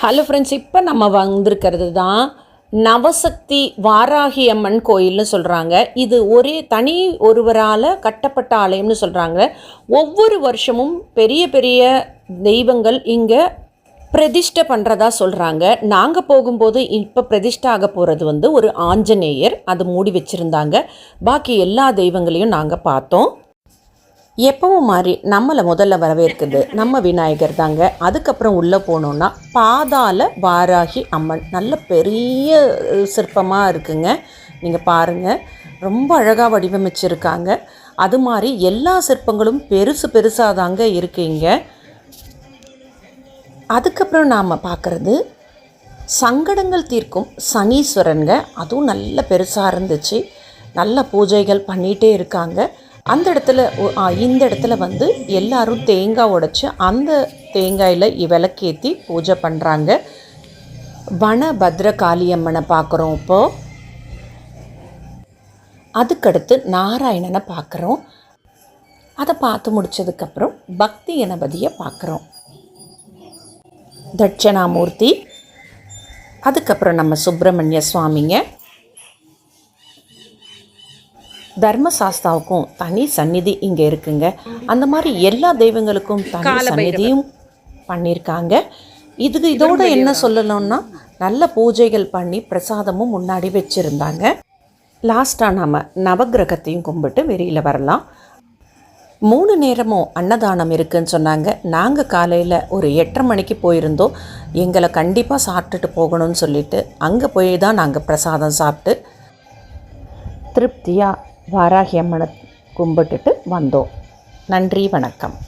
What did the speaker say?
Hello friends இப்போ நம்ம வந்திருக்கிறது தான் நவசக்தி வாராகி அம்மன் கோயில்னு சொல்கிறாங்க இது ஒரே தனி ஒருவரால் கட்டப்பட்ட ஆலயம்னு சொல்கிறாங்க ஒவ்வொரு வருஷமும் பெரிய பெரிய தெய்வங்கள் இங்கே பிரதிஷ்டை பண்ணுறதா சொல்கிறாங்க நாங்கள் போகும்போது இப்போ பிரதிஷ்டை ஆக போகிறது வந்து ஒரு ஆஞ்சநேயர் அது மூடி வச்சுருந்தாங்க. பாக்கி எல்லா தெய்வங்களையும் நாங்கள் பார்த்தோம். எப்பவும் மாதிரி நம்மளை முதல்ல வரவேற்குது. நம்ம விநாயகர் தாங்க. அதுக்கப்புறம் உள்ளே போனோன்னா பாதாள வாராகி அம்மன். நல்ல பெரிய சிற்பமாக இருக்குங்க. நீங்கள் பாருங்கள் ரொம்ப அழகாக வடிவமைச்சிருக்காங்க. அது மாதிரி எல்லா சிற்பங்களும் பெருசு பெருசாக தாங்க இருக்குங்க. அதுக்கப்புறம் நாம் பார்க்குறது சங்கடங்கள் தீர்க்கும் சனீஸ்வரனுங்க. அதுவும் நல்ல பெருசாக இருந்துச்சு. நல்ல பூஜைகள் பண்ணிகிட்டே இருக்காங்க. அந்த இடத்துல இந்த இடத்துல வந்து எல்லாரும் தேங்காய் உடைச்சி அந்த தேங்காயில் விளக்கேற்றி பூஜை பண்ணுறாங்க வன பத்ர காளியம்மனை பார்க்குறோம் இப்போது அதுக்கடுத்து நாராயணனை பார்க்குறோம் அதை பார்த்து முடிச்சதுக்கப்புறம் பக்தி கணபதியை பார்க்குறோம் தட்சணாமூர்த்தி அதுக்கப்புறம் நம்ம சுப்பிரமணிய சுவாமிங்க. தர்மசாஸ்தாவுக்கும் தனி சந்நிதி இங்கே இருக்குங்க. அந்த மாதிரி எல்லா தெய்வங்களுக்கும் தனி சந்நிதியும் பண்ணியிருக்காங்க இதுக்கு இதோட என்ன சொல்லணும்னா நல்ல பூஜைகள் பண்ணி பிரசாதமும் முன்னாடி வச்சுருந்தாங்க. லாஸ்ட்டாக நாம் நவக்கிரகத்தையும் கும்பிட்டு வெளியில் வரலாம். மூணு நேரமும் அன்னதானம் இருக்குன்னு சொன்னாங்க. நாங்கள் காலையில் ஒரு எட்டரை மணிக்கு போயிருந்தோம். எங்களை கண்டிப்பாக சாப்பிட்டுட்டு போகணும்னு சொல்லிட்டு அங்கே போய் தான் நாங்கள் பிரசாதம் சாப்பிட்டு திருப்தியாக வாராகி அம்மனை கும்பிட்டுட்டு வந்தோம். நன்றி வணக்கம்.